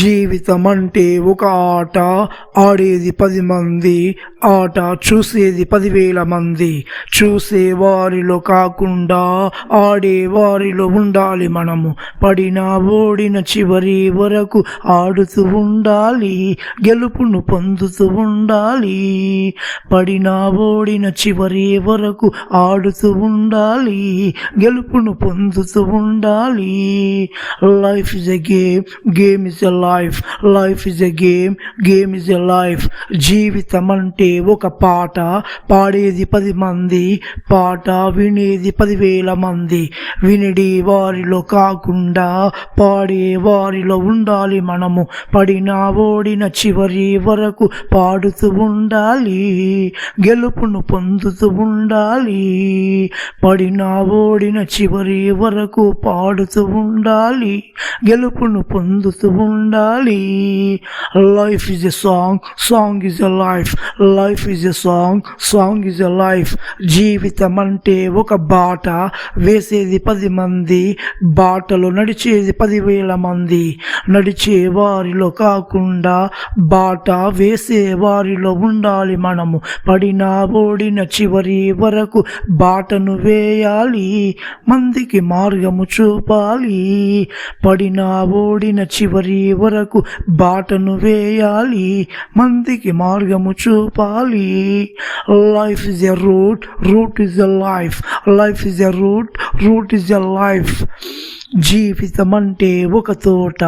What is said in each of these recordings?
జీవితం అంటే ఒక ఆట. ఆడేది పది మంది ఆట చూసేది పదివేల మంది. చూసే వారిలో కాకుండా ఆడే వారిలో ఉండాలి మనము. పడిన ఓడిన చివరి వరకు ఆడుతూ ఉండాలి గెలుపును పొందుతూ ఉండాలి. పడిన ఓడిన చివరి వరకు ఆడుతూ ఉండాలి గెలుపును పొందుతూ ఉండాలి. Life is a game game is a life life is a game game is a life జీవితం అంటే ఒక పాట. పాడేది పది మంది. పాట వినేది పదివేల మంది. వినిడి వారిలో కాకుండా పాడే వారిలో ఉండాలి మనము. పడిన ఓడిన చివరి వరకు పాడుతూ ఉండాలి. గెలుపును పొందుతూ ఉండాలి. పడిన ఓడిన చివరి వరకు పాడుతూ ఉండాలి. గెలుపును పొందుతూ ఉండాలి. Life is a song song is a life life is a song song is a life జీవితం అంటే ఒక బాట. వేసేది పది మంది. బాటలో నడిచేది పదివేల మంది. నడిచే వారిలో కాకుండా బాట వేసే వారిలో ఉండాలి మనము. పడిన ఓడిన చివరి వరకు బాటను వేయాలి. మందికి మార్గము చూపాలి. పడినా ఓడిన చివరి వరకు బాటను వేయాలి మందికి మార్గము చూపాలి. Life is a route route is a life life is a route route is a life జీవితం అంటే ఒక తోట.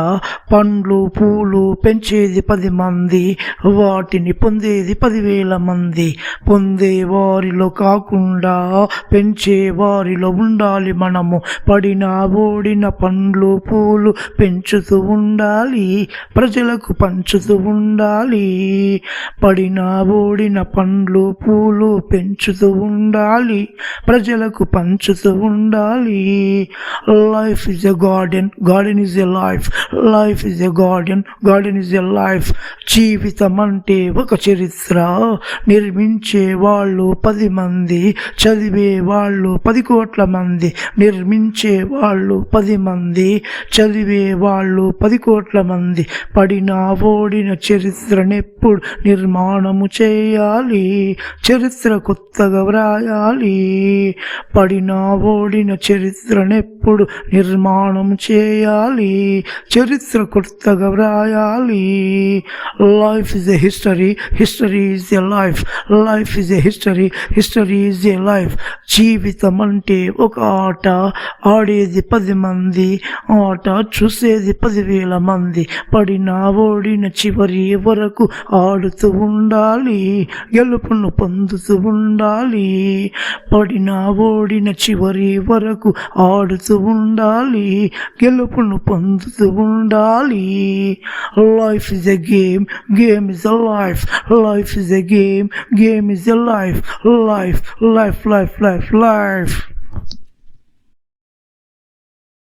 పండ్లు పూలు పెంచేది పది మంది వాటిని పొందేది పదివేల మంది. పొందే వారిలో కాకుండా పెంచే వారిలో ఉండాలి మనము. పడిన ఓడిన పండ్లు పూలు పెంచుతూ ఉండాలి. ప్రజలకు పంచుతూ ఉండాలి. పడిన ఓడిన పండ్లు పూలు పెంచుతూ ఉండాలి. ప్రజలకు పంచుతూ ఉండాలి. Life is a garden garden is a life life is a garden garden is a life జీవితం అంటే ఒక చరిత్ర. నిర్మించే వాళ్ళు పది మంది. చదివే వాళ్ళు పది కోట్ల మంది. నిర్మించే వాళ్ళు పది మంది. చదివే వాళ్ళు పది కోట్ల మంది. పడిన ఓడిన చరిత్రనెప్పుడు నిర్మాణము చేయాలి. చరిత్ర కొత్తగా వ్రాయాలి. పడిన ఓడిన చరిత్రనెప్పుడు నిర్మాణం చేయాలి చరిత్ర కొత్తగా వ్రాయాలి. Life is a history history is a life life is a history history is a life జీవితం అంటే ఒక ఆట ఆడేది పది మంది ఆట చూసేది పదివేల మంది. పడిన ఓడిన చివరి వరకు ఆడుతూ ఉండాలి గెలుపును పొందుతూ ఉండాలి. పడిన ఓడిన చివరి వరకు ఆడుతూ ఉండాలి ఉండాలి గెలుపును పొందుతూ ఉండాలి. Life is a game game is a life life is a game game is a life life life life life life